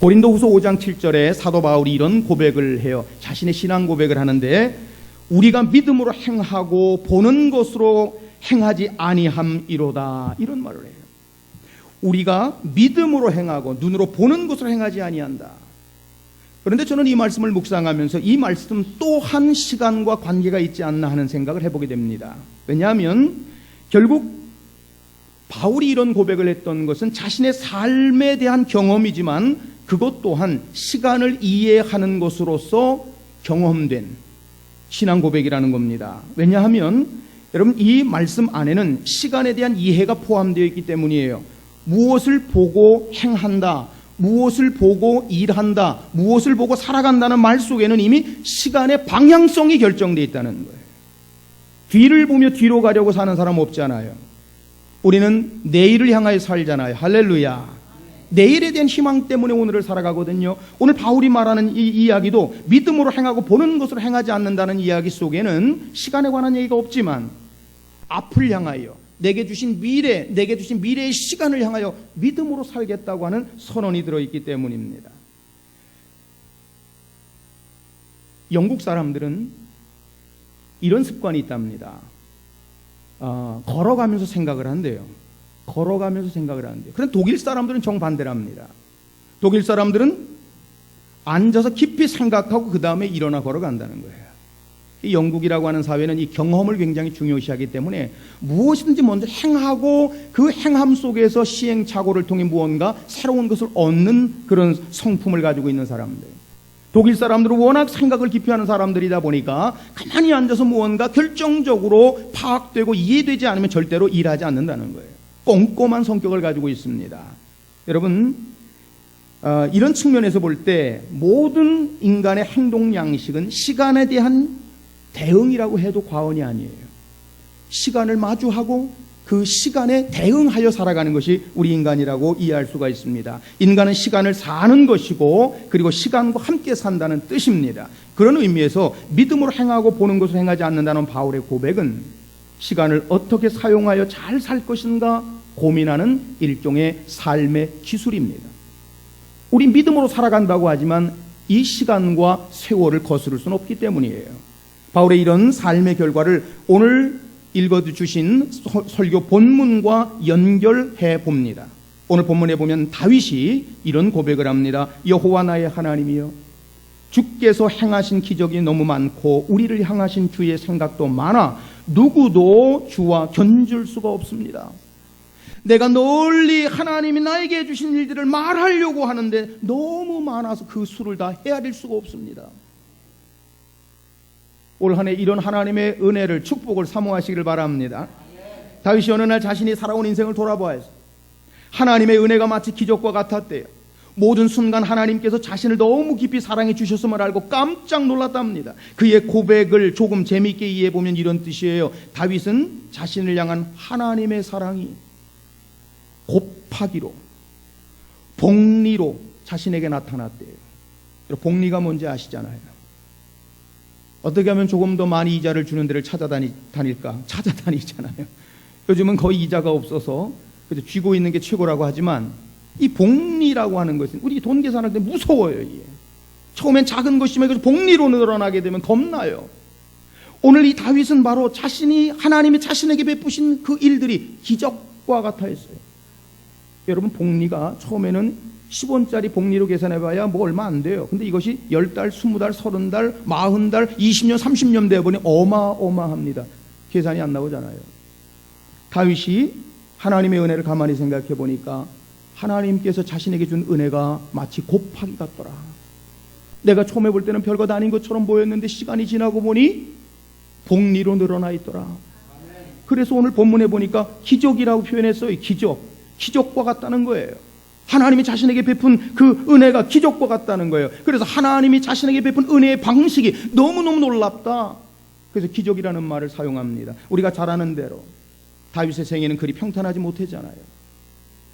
고린도 후서 5장 7절에 사도 바울이 이런 고백을 해요. 자신의 신앙 고백을 하는데 우리가 믿음으로 행하고 보는 것으로 행하지 아니함이로다 이런 말을 해요. 우리가 믿음으로 행하고 눈으로 보는 것으로 행하지 아니한다. 그런데 저는 이 말씀을 묵상하면서 이 말씀 또한 시간과 관계가 있지 않나 하는 생각을 해보게 됩니다. 왜냐하면 결국 바울이 이런 고백을 했던 것은 자신의 삶에 대한 경험이지만 그것 또한 시간을 이해하는 것으로서 경험된 신앙 고백이라는 겁니다. 왜냐하면 여러분 이 말씀 안에는 시간에 대한 이해가 포함되어 있기 때문이에요. 무엇을 보고 행한다. 무엇을 보고 일한다. 무엇을 보고 살아간다는 말 속에는 이미 시간의 방향성이 결정되어 있다는 거예요. 뒤를 보며 뒤로 가려고 사는 사람 없잖아요. 우리는 내일을 향하여 살잖아요. 할렐루야. 내일에 대한 희망 때문에 오늘을 살아가거든요. 오늘 바울이 말하는 이 이야기도 믿음으로 행하고 보는 것으로 행하지 않는다는 이야기 속에는 시간에 관한 얘기가 없지만 앞을 향하여 내게 주신 미래, 내게 주신 미래의 시간을 향하여 믿음으로 살겠다고 하는 선언이 들어있기 때문입니다. 영국 사람들은 이런 습관이 있답니다. 어, 걸어가면서 생각을 한대요. 걸어가면서 생각을 하는데. 그런 독일 사람들은 정반대랍니다. 독일 사람들은 앉아서 깊이 생각하고 그 다음에 일어나 걸어간다는 거예요. 이 영국이라고 하는 사회는 이 경험을 굉장히 중요시하기 때문에 무엇이든지 먼저 행하고 그 행함 속에서 시행착오를 통해 무언가 새로운 것을 얻는 그런 성품을 가지고 있는 사람들. 독일 사람들은 워낙 생각을 깊이 하는 사람들이다 보니까 가만히 앉아서 무언가 결정적으로 파악되고 이해되지 않으면 절대로 일하지 않는다는 거예요. 꼼꼼한 성격을 가지고 있습니다. 여러분, 어, 이런 측면에서 볼 때 모든 인간의 행동 양식은 시간에 대한 대응이라고 해도 과언이 아니에요. 시간을 마주하고 그 시간에 대응하여 살아가는 것이 우리 인간이라고 이해할 수가 있습니다. 인간은 시간을 사는 것이고 그리고 시간과 함께 산다는 뜻입니다. 그런 의미에서 믿음으로 행하고 보는 것을 행하지 않는다는 바울의 고백은 시간을 어떻게 사용하여 잘 살 것인가 고민하는 일종의 삶의 기술입니다. 우리 믿음으로 살아간다고 하지만 이 시간과 세월을 거스를 수는 없기 때문이에요. 바울의 이런 삶의 결과를 오늘 읽어주신 설교 본문과 연결해 봅니다. 오늘 본문에 보면 다윗이 이런 고백을 합니다. 여호와 나의 하나님이여 주께서 행하신 기적이 너무 많고 우리를 향하신 주의 생각도 많아 누구도 주와 견줄 수가 없습니다. 내가 널리 하나님이 나에게 해주신 일들을 말하려고 하는데 너무 많아서 그 수를 다 헤아릴 수가 없습니다. 올 한해 이런 하나님의 은혜를 축복을 사모하시기를 바랍니다. 다윗이 어느 날 자신이 살아온 인생을 돌아보아서 하나님의 은혜가 마치 기적과 같았대요. 모든 순간 하나님께서 자신을 너무 깊이 사랑해 주셨음을 알고 깜짝 놀랐답니다. 그의 고백을 조금 재미있게 이해해 보면 이런 뜻이에요. 다윗은 자신을 향한 하나님의 사랑이 곱하기로 복리로 자신에게 나타났대요. 복리가 뭔지 아시잖아요. 어떻게 하면 조금 더 많이 이자를 주는 데를 찾아다니, 다닐까? 찾아다니잖아요. 요즘은 거의 이자가 없어서 그래서 쥐고 있는 게 최고라고 하지만 이 복리라고 하는 것은 우리 돈 계산할 때 무서워요. 이게. 처음엔 작은 것이면 그래서 복리로 늘어나게 되면 겁나요. 오늘 이 다윗은 바로 자신이 하나님이 자신에게 베푸신 그 일들이 기적과 같아 했어요. 여러분 복리가 처음에는 10원짜리 복리로 계산해봐야 뭐 얼마 안 돼요. 근데 이것이 10달, 20달, 30달, 40달, 20년, 30년 돼보니 어마어마합니다. 계산이 안 나오잖아요. 다윗이 하나님의 은혜를 가만히 생각해 보니까 하나님께서 자신에게 준 은혜가 마치 곱하기 같더라. 내가 처음에 볼 때는 별것 아닌 것처럼 보였는데 시간이 지나고 보니 복리로 늘어나 있더라. 그래서 오늘 본문에 보니까 기적이라고 표현했어요. 기적. 기적과 같다는 거예요. 하나님이 자신에게 베푼 그 은혜가 기적과 같다는 거예요. 그래서 하나님이 자신에게 베푼 은혜의 방식이 너무너무 놀랍다. 그래서 기적이라는 말을 사용합니다. 우리가 잘 아는 대로 다윗의 생애는 그리 평탄하지 못했잖아요.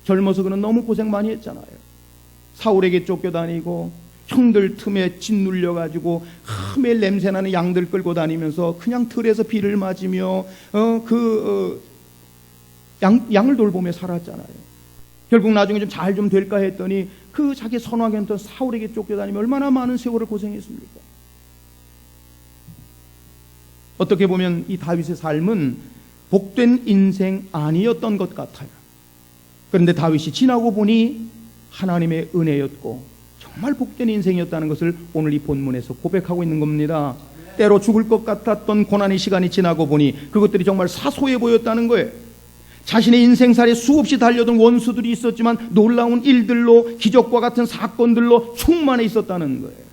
젊어서 그는 너무 고생 많이 했잖아요. 사울에게 쫓겨다니고 형들 틈에 짓눌려 가지고 매일 냄새나는 양들 끌고 다니면서 그냥 틀에서 비를 맞으며 어, 그 어, 양, 양을 돌보며 살았잖아요. 결국 나중에 좀 잘 좀 될까 했더니 그 자기 선왕이었던 사울에게 쫓겨다니며 얼마나 많은 세월을 고생했습니까? 어떻게 보면 이 다윗의 삶은 복된 인생 아니었던 것 같아요. 그런데 다윗이 지나고 보니 하나님의 은혜였고 정말 복된 인생이었다는 것을 오늘 이 본문에서 고백하고 있는 겁니다. 때로 죽을 것 같았던 고난의 시간이 지나고 보니 그것들이 정말 사소해 보였다는 거예요. 자신의 인생살에 수없이 달려든 원수들이 있었지만 놀라운 일들로 기적과 같은 사건들로 충만해 있었다는 거예요.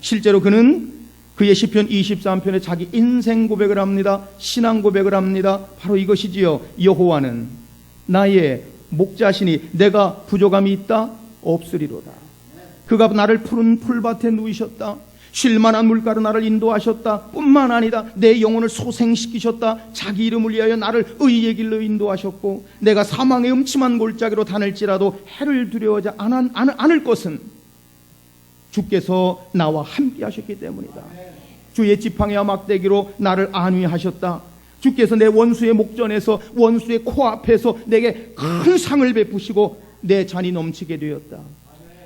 실제로 그는 그의 시편 23편에 자기 인생 고백을 합니다. 신앙 고백을 합니다. 바로 이것이지요. 여호와는 나의 목자시니 내가 부족함이 있다 없으리로다. 그가 나를 푸른 풀밭에 누이셨다. 쉴만한 물가로 나를 인도하셨다. 뿐만 아니다. 내 영혼을 소생시키셨다. 자기 이름을 위하여 나를 의의 길로 인도하셨고 내가 사망의 음침한 골짜기로 다닐지라도 해를 두려워하지 않, 않, 않을 것은 주께서 나와 함께 하셨기 때문이다. 주의 지팡이와 막대기로 나를 안위하셨다. 주께서 내 원수의 목전에서 원수의 코앞에서 내게 큰 상을 베푸시고 내 잔이 넘치게 되었다.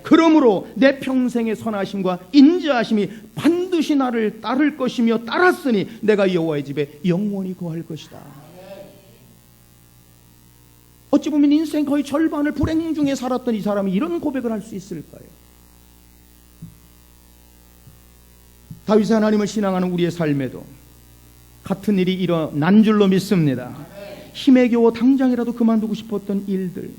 그러므로 내 평생의 선하심과 인자하심이 반드시 나를 따를 것이며 따랐으니 내가 여호와의 집에 영원히 거할 것이다. 어찌 보면 인생 거의 절반을 불행 중에 살았던 이 사람이 이런 고백을 할 수 있을까요? 다윗의 하나님을 신앙하는 우리의 삶에도 같은 일이 일어난 줄로 믿습니다. 힘에 겨워 당장이라도 그만두고 싶었던 일들.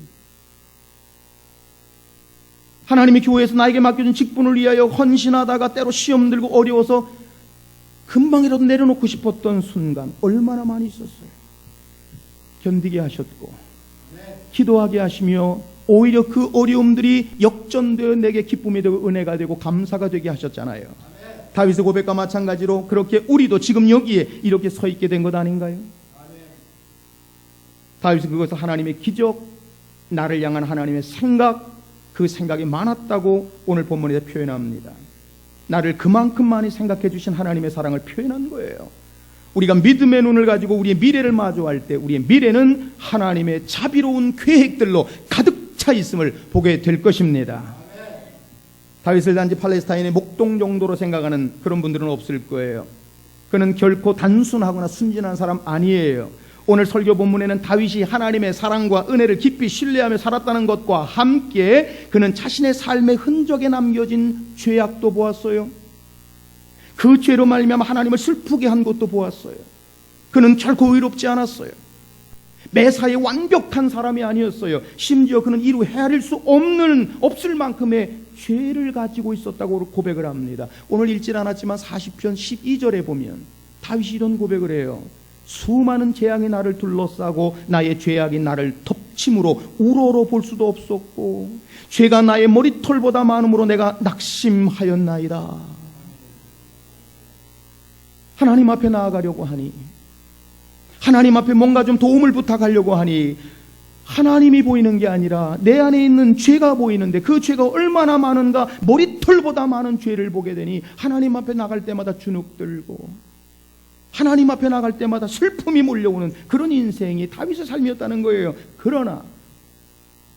하나님이 교회에서 나에게 맡겨준 직분을 위하여 헌신하다가 때로 시험 들고 어려워서 금방이라도 내려놓고 싶었던 순간 얼마나 많이 있었어요. 견디게 하셨고 기도하게 하시며 오히려 그 어려움들이 역전되어 내게 기쁨이 되고 은혜가 되고 감사가 되게 하셨잖아요. 다윗의 고백과 마찬가지로 그렇게 우리도 지금 여기에 이렇게 서 있게 된 것 아닌가요? 다윗은 그것을 하나님의 기적, 나를 향한 하나님의 생각, 그 생각이 많았다고 오늘 본문에 표현합니다. 나를 그만큼 많이 생각해 주신 하나님의 사랑을 표현한 거예요. 우리가 믿음의 눈을 가지고 우리의 미래를 마주할 때 우리의 미래는 하나님의 자비로운 계획들로 가득 차 있음을 보게 될 것입니다. 다윗을 단지 팔레스타인의 목동 정도로 생각하는 그런 분들은 없을 거예요. 그는 결코 단순하거나 순진한 사람 아니에요. 오늘 설교 본문에는 다윗이 하나님의 사랑과 은혜를 깊이 신뢰하며 살았다는 것과 함께 그는 자신의 삶의 흔적에 남겨진 죄악도 보았어요. 그 죄로 말미암아 하나님을 슬프게 한 것도 보았어요. 그는 결코 의롭지 않았어요. 매사에 완벽한 사람이 아니었어요. 심지어 그는 이루 헤아릴 수 없는 없을 만큼의 죄를 가지고 있었다고 고백을 합니다. 오늘 읽질 않았지만 40편 12절에 보면 다윗이 이런 고백을 해요. 수많은 재앙이 나를 둘러싸고 나의 죄악이 나를 덮침으로 우러러 볼 수도 없었고 죄가 나의 머리털보다 많음으로 내가 낙심하였나이다. 하나님 앞에 나아가려고 하니 하나님 앞에 뭔가 좀 도움을 부탁하려고 하니 하나님이 보이는 게 아니라 내 안에 있는 죄가 보이는데 그 죄가 얼마나 많은가 머리털보다 많은 죄를 보게 되니 하나님 앞에 나갈 때마다 주눅 들고 하나님 앞에 나갈 때마다 슬픔이 몰려오는 그런 인생이 다윗의 삶이었다는 거예요. 그러나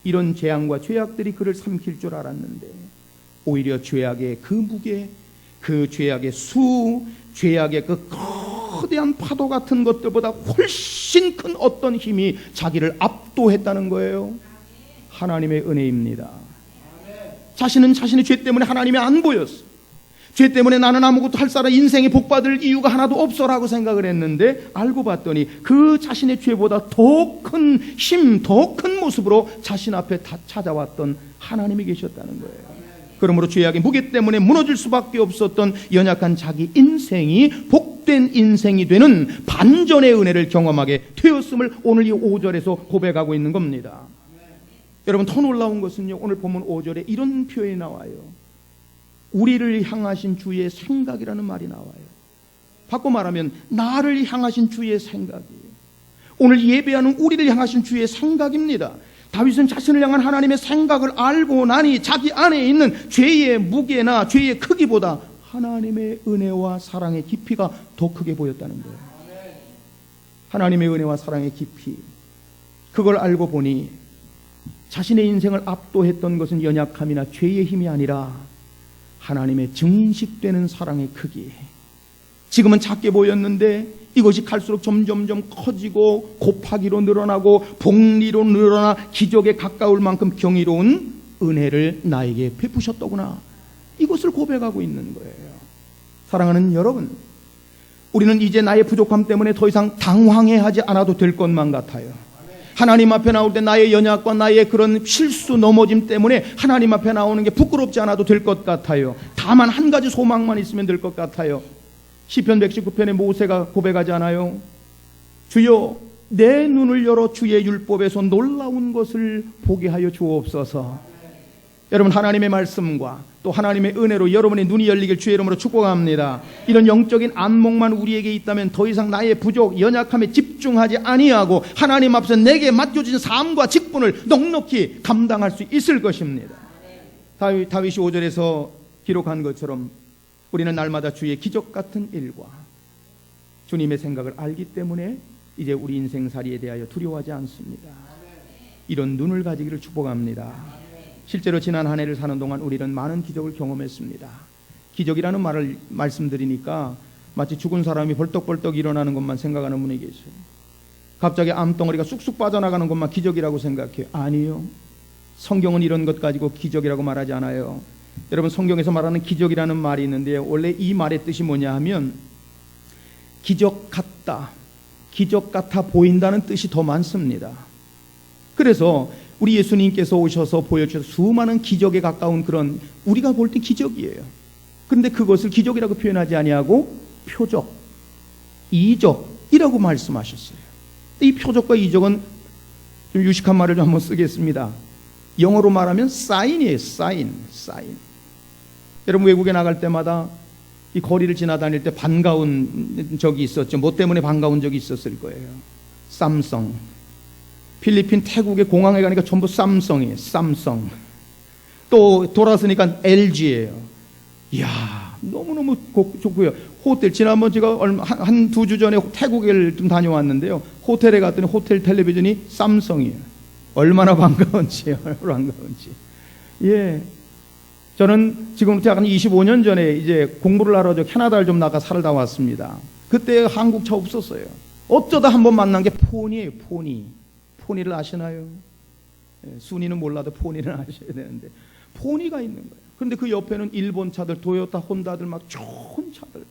이런 재앙과 죄악들이 그를 삼킬 줄 알았는데 오히려 죄악의 그 무게, 그 죄악의 수, 죄악의 그 거대한 파도 같은 것들보다 훨씬 큰 어떤 힘이 자기를 압도했다는 거예요. 하나님의 은혜입니다. 자신은 자신의 죄 때문에 하나님이 안 보였어. 죄 때문에 나는 아무것도 할 사람 인생에 복 받을 이유가 하나도 없어라고 생각을 했는데 알고 봤더니 그 자신의 죄보다 더 큰 힘, 더 큰 모습으로 자신 앞에 다 찾아왔던 하나님이 계셨다는 거예요. 그러므로 죄악의 무게 때문에 무너질 수밖에 없었던 연약한 자기 인생이 복된 인생이 되는 반전의 은혜를 경험하게 되었음을 오늘 이 5절에서 고백하고 있는 겁니다. 여러분 더 놀라운 것은요. 오늘 보면 5절에 이런 표현이 나와요. 우리를 향하신 주의 생각이라는 말이 나와요. 바꿔 말하면 나를 향하신 주의 생각이에요. 오늘 예배하는 우리를 향하신 주의 생각입니다. 다윗은 자신을 향한 하나님의 생각을 알고 나니 자기 안에 있는 죄의 무게나 죄의 크기보다 하나님의 은혜와 사랑의 깊이가 더 크게 보였다는 거예요. 하나님의 은혜와 사랑의 깊이. 그걸 알고 보니 자신의 인생을 압도했던 것은 연약함이나 죄의 힘이 아니라 하나님의 증식되는 사랑의 크기. 지금은 작게 보였는데 이것이 갈수록 점점점 커지고 곱하기로 늘어나고 복리로 늘어나 기적에 가까울 만큼 경이로운 은혜를 나에게 베푸셨더구나. 이것을 고백하고 있는 거예요. 사랑하는 여러분, 우리는 이제 나의 부족함 때문에 더 이상 당황해하지 않아도 될 것만 같아요. 하나님 앞에 나올 때 나의 연약과 나의 그런 실수 넘어짐 때문에 하나님 앞에 나오는 게 부끄럽지 않아도 될 것 같아요. 다만 한 가지 소망만 있으면 될 것 같아요. 시편 119편에 모세가 고백하지 않아요? 주여 내 눈을 열어 주의 율법에서 놀라운 것을 보게 하여 주옵소서. 여러분 하나님의 말씀과 또 하나님의 은혜로 여러분의 눈이 열리길 주의 이름으로 축복합니다. 이런 영적인 안목만 우리에게 있다면 더 이상 나의 부족, 연약함에 집중하지 아니하고 하나님 앞에서 내게 맡겨진 삶과 직분을 넉넉히 감당할 수 있을 것입니다. 다윗, 다윗이 5절에서 기록한 것처럼 우리는 날마다 주의 기적 같은 일과 주님의 생각을 알기 때문에 이제 우리 인생살이에 대하여 두려워하지 않습니다. 이런 눈을 가지기를 축복합니다. 실제로 지난 한 해를 사는 동안 우리는 많은 기적을 경험했습니다. 기적이라는 말을 말씀드리니까 마치 죽은 사람이 벌떡벌떡 일어나는 것만 생각하는 분이 계세요. 갑자기 암덩어리가 쑥쑥 빠져나가는 것만 기적이라고 생각해요. 아니요. 성경은 이런 것 가지고 기적이라고 말하지 않아요. 여러분 성경에서 말하는 기적이라는 말이 있는데 원래 이 말의 뜻이 뭐냐 하면 기적 같다. 기적 같아 보인다는 뜻이 더 많습니다. 그래서 우리 예수님께서 오셔서 보여주셔서 수많은 기적에 가까운 그런 우리가 볼 때 기적이에요. 그런데 그것을 기적이라고 표현하지 아니하고 표적, 이적이라고 말씀하셨어요. 이 표적과 이적은 좀 유식한 말을 좀 한번 쓰겠습니다. 영어로 말하면 사인이에요. 사인, 사인. 여러분 외국에 나갈 때마다 이 거리를 지나다닐 때 반가운 적이 있었죠. 뭐 때문에 반가운 적이 있었을 거예요. 삼성. 필리핀, 태국의 공항에 가니까 전부 삼성이에요. 삼성. 또 돌아서니까 LG예요. 이야, 너무너무 좋고요. 호텔 지난번 제가 한 두 주 전에 태국을 좀 다녀왔는데요. 호텔에 갔더니 호텔 텔레비전이 삼성이에요. 얼마나 반가운지, 얼마나 반가운지. 예. 저는 지금 제가 한 25년 전에 이제 공부를 하러 저 캐나다를 좀 나가 살다 왔습니다. 그때 한국 차 없었어요. 어쩌다 한 번 만난 게 폰이에요, 폰이. 포니를 아시나요? 예, 순위는 몰라도 포니를 아셔야 되는데 포니가 있는 거예요. 그런데 그 옆에는 일본 차들, 도요타, 혼다들 막 좋은 차들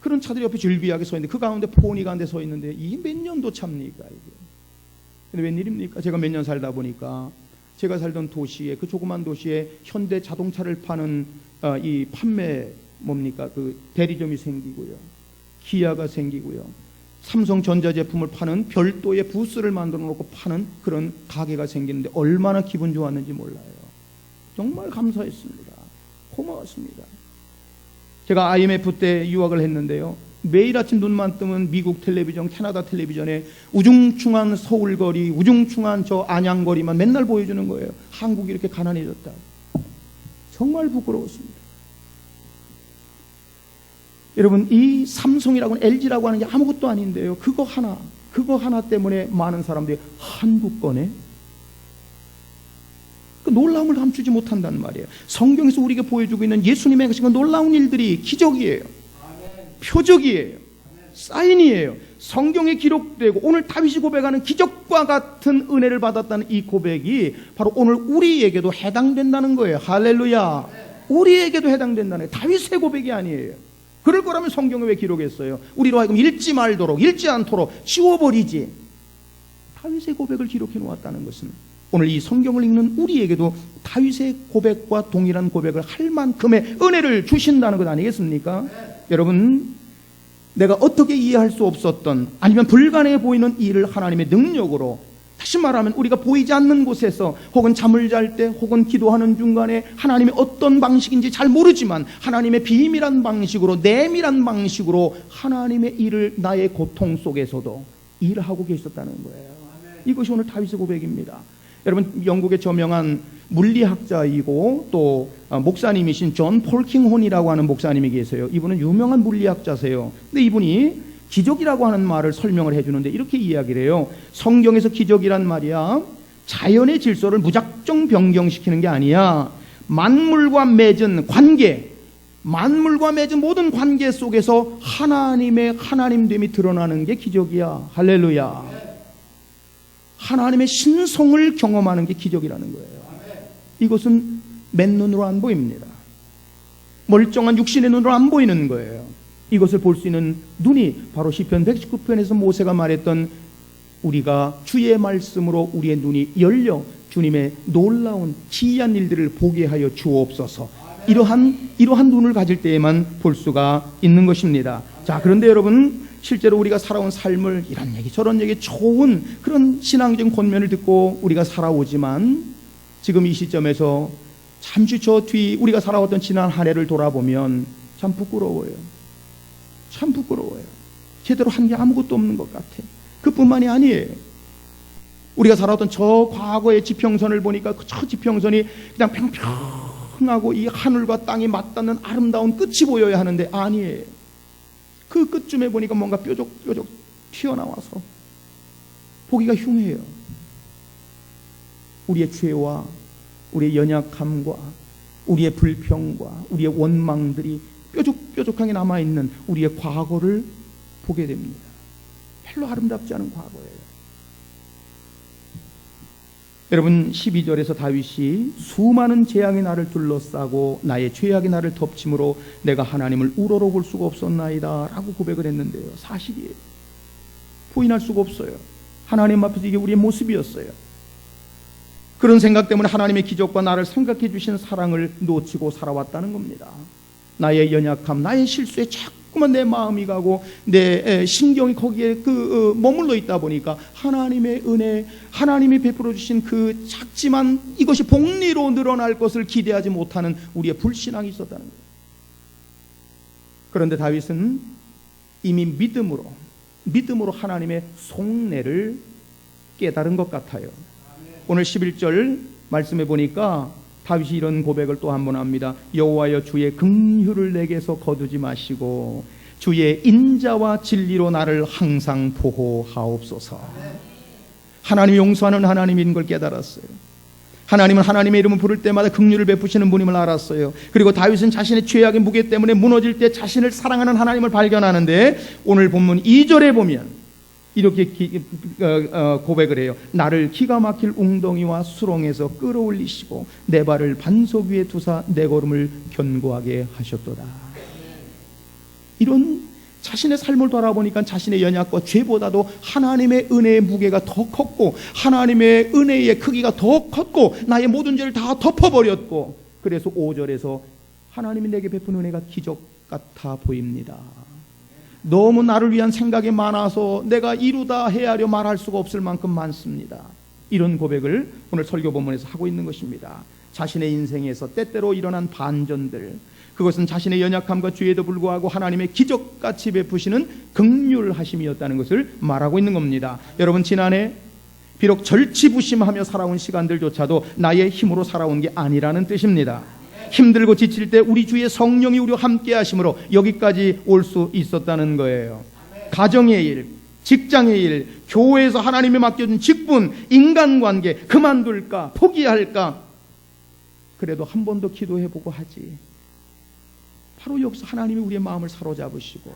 그런 차들이 옆에 줄비하게 서 있는데 그 가운데 포니가 한 대 서 있는데 이게 몇 년도 차입니까 이게? 근데 웬일입니까? 제가 몇 년 살다 보니까 제가 살던 도시에 그 조그만 도시에 현대 자동차를 파는 어, 이 판매 뭡니까 그 대리점이 생기고요, 기아가 생기고요. 삼성 전자 제품을 파는 별도의 부스를 만들어 놓고 파는 그런 가게가 생기는데 얼마나 기분 좋았는지 몰라요. 정말 감사했습니다. 고마웠습니다. 제가 IMF 때 유학을 했는데요. 매일 아침 눈만 뜨면 미국 텔레비전, 캐나다 텔레비전에 우중충한 서울거리, 우중충한 저 안양거리만 맨날 보여주는 거예요. 한국이 이렇게 가난해졌다. 정말 부끄러웠습니다. 여러분 이 삼성이라고는 LG라고 하는 게 아무것도 아닌데요. 그거 하나, 그거 하나 때문에 많은 사람들이 한국권에 그 놀라움을 감추지 못한다는 말이에요. 성경에서 우리에게 보여주고 있는 예수님의 그 놀라운 일들이 기적이에요. 표적이에요. 사인이에요. 성경에 기록되고 오늘 다윗이 고백하는 기적과 같은 은혜를 받았다는 이 고백이 바로 오늘 우리에게도 해당된다는 거예요. 할렐루야. 우리에게도 해당된다는 거예요. 다윗의 고백이 아니에요. 그럴 거라면 성경에 왜 기록했어요? 우리로 하여금 읽지 말도록, 읽지 않도록 지워버리지. 다윗의 고백을 기록해 놓았다는 것은 오늘 이 성경을 읽는 우리에게도 다윗의 고백과 동일한 고백을 할 만큼의 은혜를 주신다는 것 아니겠습니까? 네. 여러분, 내가 어떻게 이해할 수 없었던 아니면 불가능해 보이는 일을 하나님의 능력으로 다시 말하면 우리가 보이지 않는 곳에서 혹은 잠을 잘 때 혹은 기도하는 중간에 하나님의 어떤 방식인지 잘 모르지만 하나님의 비밀한 방식으로 내밀한 방식으로 하나님의 일을 나의 고통 속에서도 일하고 계셨다는 거예요. 이것이 오늘 다윗의 고백입니다. 여러분 영국의 저명한 물리학자이고 또 어, 목사님이신 존 폴킹혼이라고 하는 목사님이 계세요. 이분은 유명한 물리학자세요. 근데 이분이 기적이라고 하는 말을 설명을 해주는데 이렇게 이야기를 해요. 성경에서 기적이란 말이야. 자연의 질서를 무작정 변경시키는 게 아니야. 만물과 맺은 관계, 만물과 맺은 모든 관계 속에서 하나님의 하나님됨이 드러나는 게 기적이야. 할렐루야. 하나님의 신성을 경험하는 게 기적이라는 거예요. 이것은 맨눈으로 안 보입니다. 멀쩡한 육신의 눈으로 안 보이는 거예요. 이것을 볼 수 있는 눈이 바로 시편 119편에서 모세가 말했던 우리가 주의 말씀으로 우리의 눈이 열려 주님의 놀라운 기이한 일들을 보게 하여 주옵소서. 이러한 이러한 눈을 가질 때에만 볼 수가 있는 것입니다. 자, 그런데 여러분 실제로 우리가 살아온 삶을 이런 얘기 저런 얘기 좋은 그런 신앙적인 권면을 듣고 우리가 살아오지만 지금 이 시점에서 잠시 저 뒤 우리가 살아왔던 지난 한 해를 돌아보면 참 부끄러워요. 참 부끄러워요. 제대로 한 게 아무것도 없는 것 같아. 그뿐만이 아니에요. 우리가 살아왔던 저 과거의 지평선을 보니까 그저 지평선이 그냥 평평하고 이 하늘과 땅이 맞닿는 아름다운 끝이 보여야 하는데 아니에요. 그 끝쯤에 보니까 뭔가 뾰족뾰족 튀어나와서 보기가 흉해요. 우리의 죄와 우리의 연약함과 우리의 불평과 우리의 원망들이 뾰족 뾰족하게 남아있는 우리의 과거를 보게 됩니다. 별로 아름답지 않은 과거예요. 여러분 12절에서 다윗이 수많은 재앙이 나를 둘러싸고 나의 죄악이 나를 덮침으로 내가 하나님을 우러러 볼 수가 없었나이다 라고 고백을 했는데요. 사실이에요. 부인할 수가 없어요. 하나님 앞에서 이게 우리의 모습이었어요. 그런 생각 때문에 하나님의 기적과 나를 생각해 주신 사랑을 놓치고 살아왔다는 겁니다. 나의 연약함, 나의 실수에 자꾸만 내 마음이 가고 내 신경이 거기에 그 어, 머물러 있다 보니까 하나님의 은혜, 하나님이 베풀어 주신 그 작지만 이것이 복리로 늘어날 것을 기대하지 못하는 우리의 불신앙이 있었다는 거예요. 그런데 다윗은 이미 믿음으로 믿음으로 하나님의 속내를 깨달은 것 같아요. 오늘 11절 말씀해 보니까 다윗이 이런 고백을 또 한 번 합니다. 여호와여 주의 긍휼을 내게서 거두지 마시고 주의 인자와 진리로 나를 항상 보호하옵소서. 하나님 용서하는 하나님인 걸 깨달았어요. 하나님은 하나님의 이름을 부를 때마다 긍휼을 베푸시는 분임을 알았어요. 그리고 다윗은 자신의 죄악의 무게 때문에 무너질 때 자신을 사랑하는 하나님을 발견하는데 오늘 본문 2절에 보면 이렇게 기, 어, 어, 고백을 해요. 나를 기가 막힐 웅덩이와 수렁에서 끌어올리시고 내 발을 반석 위에 두사 내 걸음을 견고하게 하셨도다. 이런 자신의 삶을 돌아보니까 자신의 연약과 죄보다도 하나님의 은혜의 무게가 더 컸고 하나님의 은혜의 크기가 더 컸고 나의 모든 죄를 다 덮어버렸고 그래서 5절에서 하나님이 내게 베푼 은혜가 기적 같아 보입니다. 너무 나를 위한 생각이 많아서 내가 이루다 헤아려 말할 수가 없을 만큼 많습니다. 이런 고백을 오늘 설교 본문에서 하고 있는 것입니다. 자신의 인생에서 때때로 일어난 반전들, 그것은 자신의 연약함과 죄에도 불구하고 하나님의 기적같이 베푸시는 극률하심이었다는 것을 말하고 있는 겁니다. 여러분 지난해 비록 절치부심하며 살아온 시간들조차도 나의 힘으로 살아온 게 아니라는 뜻입니다. 힘들고 지칠 때 우리 주의 성령이 우리와 함께 하심으로 여기까지 올 수 있었다는 거예요. 가정의 일, 직장의 일, 교회에서 하나님이 맡겨준 직분, 인간관계 그만둘까 포기할까? 그래도 한 번 더 기도해보고 하지. 바로 여기서 하나님이 우리의 마음을 사로잡으시고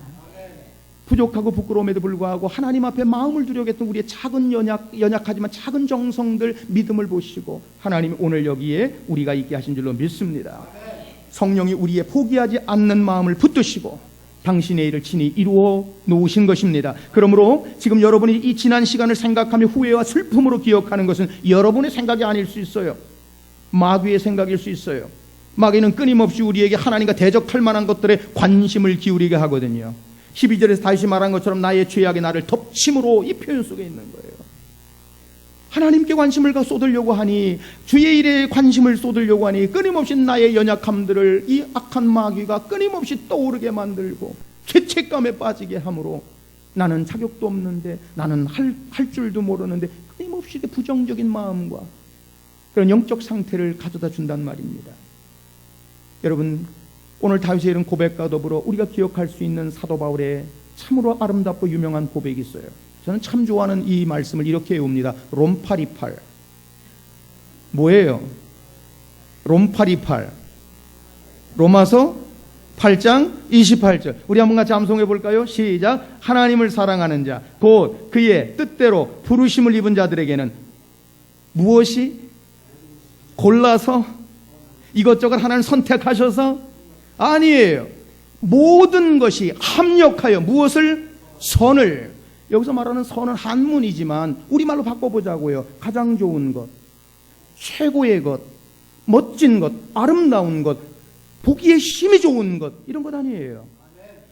부족하고 부끄러움에도 불구하고 하나님 앞에 마음을 두려겠던 우리의 작은 연약, 연약하지만 작은 정성들 믿음을 보시고 하나님이 오늘 여기에 우리가 있게 하신 줄로 믿습니다. 성령이 우리의 포기하지 않는 마음을 붙드시고 당신의 일을 친히 이루어 놓으신 것입니다. 그러므로 지금 여러분이 이 지난 시간을 생각하며 후회와 슬픔으로 기억하는 것은 여러분의 생각이 아닐 수 있어요. 마귀의 생각일 수 있어요. 마귀는 끊임없이 우리에게 하나님과 대적할 만한 것들에 관심을 기울이게 하거든요. 12절에서 다시 말한 것처럼 나의 죄악이 나를 덮침으로 이 표현 속에 있는 거예요. 하나님께 관심을 쏟으려고 하니 주의 일에 관심을 쏟으려고 하니 끊임없이 나의 연약함들을 이 악한 마귀가 끊임없이 떠오르게 만들고 죄책감에 빠지게 하므로 나는 자격도 없는데 나는 할, 할 줄도 모르는데 끊임없이 부정적인 마음과 그런 영적 상태를 가져다 준단 말입니다. 여러분 오늘 다윗의 이런 고백과 더불어 우리가 기억할 수 있는 사도 바울의 참으로 아름답고 유명한 고백이 있어요. 저는 참 좋아하는 이 말씀을 이렇게 외웁니다. 롬828. 뭐예요? 롬828 로마서 8장 28절. 우리 한번 같이 암송해 볼까요? 시작. 하나님을 사랑하는 자, 곧 그의 뜻대로 부르심을 입은 자들에게는 무엇이 골라서 이것저것 하나님 선택하셔서 아니에요. 모든 것이 합력하여 무엇을 선을 여기서 말하는 선은 한문이지만 우리말로 바꿔보자고요. 가장 좋은 것, 최고의 것, 멋진 것, 아름다운 것, 보기에 힘이 좋은 것 이런 것 아니에요.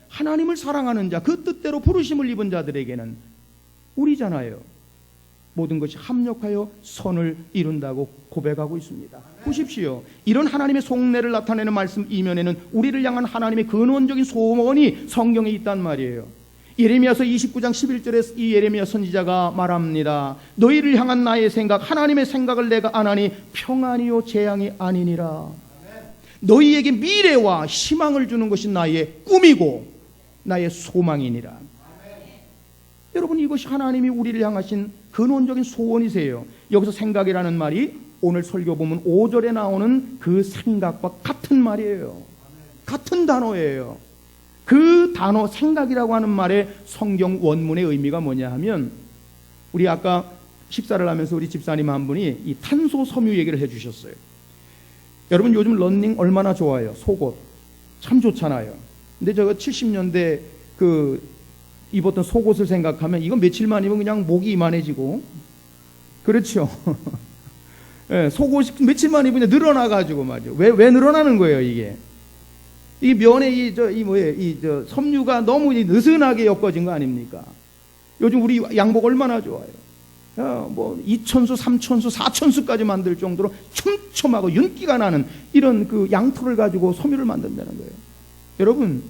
하나님을 사랑하는 자, 그 뜻대로 부르심을 입은 자들에게는 우리잖아요. 모든 것이 합력하여 선을 이룬다고 고백하고 있습니다. 보십시오. 이런 하나님의 속내를 나타내는 말씀 이면에는 우리를 향한 하나님의 근원적인 소원이 성경에 있단 말이에요. 예레미야서 29장 11절에 이 예레미야 선지자가 말합니다. 너희를 향한 나의 생각, 하나님의 생각을 내가 안하니 평안이요 재앙이 아니니라. 너희에게 미래와 희망을 주는 것이 나의 꿈이고 나의 소망이니라. 여러분 이것이 하나님이 우리를 향하신 근원적인 소원이세요. 여기서 생각이라는 말이 오늘 설교 보면 5절에 나오는 그 생각과 같은 말이에요. 같은 단어예요. 그 단어 생각이라고 하는 말의 성경 원문의 의미가 뭐냐 하면 우리 아까 식사를 하면서 우리 집사님 한 분이 이 탄소 섬유 얘기를 해 주셨어요. 여러분 요즘 런닝 얼마나 좋아요. 속옷 참 좋잖아요. 근데 제가 70년대 그 입었던 속옷을 생각하면 이건 며칠만 입으면 그냥 목이 이만해지고 그렇죠. 예, 속옷이 며칠만 입으면 늘어나가지고 말이죠. 왜, 왜 늘어나는 거예요, 이게? 이 면에 이, 저, 이 뭐예요, 이, 저, 섬유가 너무 이 느슨하게 엮어진 거 아닙니까? 요즘 우리 양복 얼마나 좋아요. 야, 뭐, 2천수, 3천수, 4천수까지 만들 정도로 촘촘하고 윤기가 나는 이런 그 양털을 가지고 섬유를 만든다는 거예요. 여러분,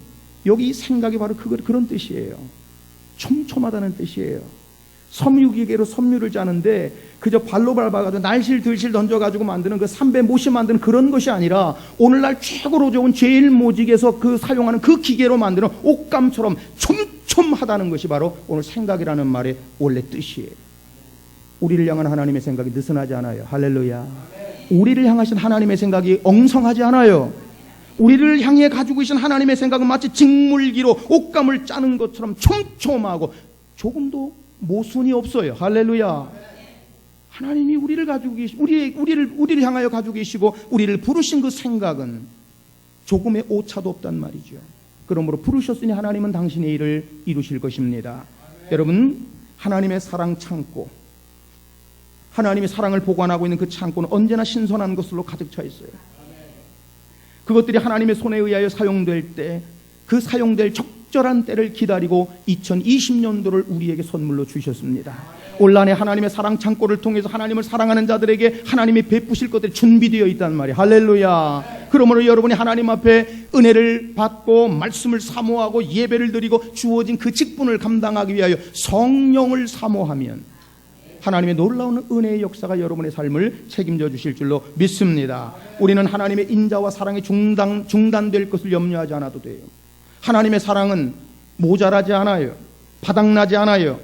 여기 생각이 바로 그, 그런 뜻이에요. 촘촘하다는 뜻이에요. 섬유기계로 섬유를 짜는데 그저 발로 밟아가지고 날실 들실 던져가지고 만드는 그 삼배 못이 만드는 그런 것이 아니라 오늘날 최고로 좋은 제일 모직에서 그 사용하는 그 기계로 만드는 옷감처럼 촘촘하다는 것이 바로 오늘 생각이라는 말의 원래 뜻이에요. 우리를 향한 하나님의 생각이 느슨하지 않아요. 할렐루야. 우리를 향하신 하나님의 생각이 엉성하지 않아요. 우리를 향해 가지고 계신 하나님의 생각은 마치 직물기로 옷감을 짜는 것처럼 촘촘하고 조금도 모순이 없어요. 할렐루야. 하나님이 우리를 가지고 계시, 우리, 우리를, 우리를 향하여 가지고 계시고, 우리를 부르신 그 생각은 조금의 오차도 없단 말이죠. 그러므로 부르셨으니 하나님은 당신의 일을 이루실 것입니다. 여러분, 하나님의 사랑 창고, 하나님의 사랑을 보관하고 있는 그 창고는 언제나 신선한 것으로 가득 차 있어요. 그것들이 하나님의 손에 의하여 사용될 때, 그 사용될 적절한 때를 기다리고 2020년도를 우리에게 선물로 주셨습니다. 올란에 하나님의 사랑 창고를 통해서 하나님을 사랑하는 자들에게 하나님이 베푸실 것들이 준비되어 있단 말이에요. 할렐루야. 그러므로 여러분이 하나님 앞에 은혜를 받고 말씀을 사모하고 예배를 드리고 주어진 그 직분을 감당하기 위하여 성령을 사모하면 하나님의 놀라운 은혜의 역사가 여러분의 삶을 책임져 주실 줄로 믿습니다. 우리는 하나님의 인자와 사랑이 중단, 중단될 것을 염려하지 않아도 돼요. 하나님의 사랑은 모자라지 않아요. 바닥나지 않아요.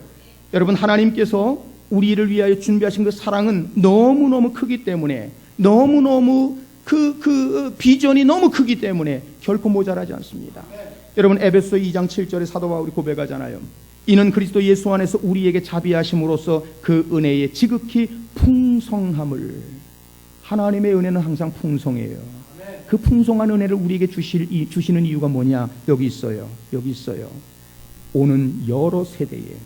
여러분, 하나님께서 우리를 위하여 준비하신 그 사랑은 너무너무 크기 때문에, 너무너무 그, 그 비전이 너무 크기 때문에 결코 모자라지 않습니다. 여러분, 에베소 2장 7절에 사도 바울이 고백하잖아요. 이는 그리스도 예수 안에서 우리에게 자비하심으로써 그 은혜의 지극히 풍성함을 하나님의 은혜는 항상 풍성해요. 그 풍성한 은혜를 우리에게 주실, 주시는 이유가 뭐냐? 여기 있어요. 여기 있어요. 오는 여러 세대에,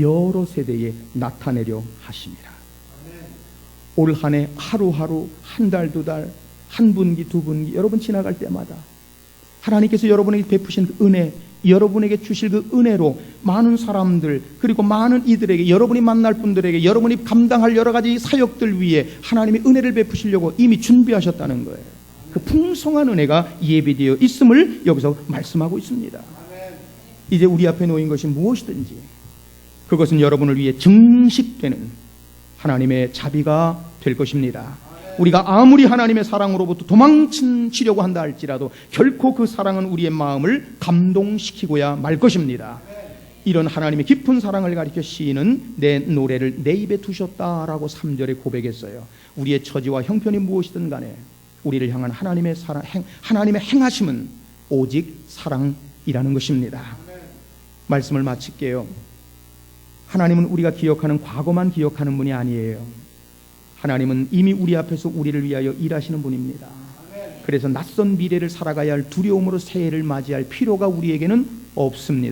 여러 세대에 나타내려 하십니다. 올 한 해 하루하루, 한 달, 두 달, 한 분기, 두 분기, 여러분 지나갈 때마다 하나님께서 여러분에게 베푸신 그 은혜, 여러분에게 주실 그 은혜로 많은 사람들 그리고 많은 이들에게 여러분이 만날 분들에게 여러분이 감당할 여러 가지 사역들 위해 하나님의 은혜를 베푸시려고 이미 준비하셨다는 거예요. 그 풍성한 은혜가 예비되어 있음을 여기서 말씀하고 있습니다. 이제 우리 앞에 놓인 것이 무엇이든지 그것은 여러분을 위해 증식되는 하나님의 자비가 될 것입니다. 우리가 아무리 하나님의 사랑으로부터 도망치려고 한다 할지라도 결코 그 사랑은 우리의 마음을 감동시키고야 말 것입니다. 이런 하나님의 깊은 사랑을 가리켜 시인은 내 노래를 내 입에 두셨다라고 3절에 고백했어요. 우리의 처지와 형편이 무엇이든 간에 우리를 향한 하나님의 사랑, 행, 하나님의 행하심은 오직 사랑이라는 것입니다. 말씀을 마칠게요. 하나님은 우리가 기억하는 과거만 기억하는 분이 아니에요. 하나님은 이미 우리 앞에서 우리를 위하여 일하시는 분입니다. 그래서 낯선 미래를 살아가야 할 두려움으로 새해를 맞이할 필요가 우리에게는 없습니다.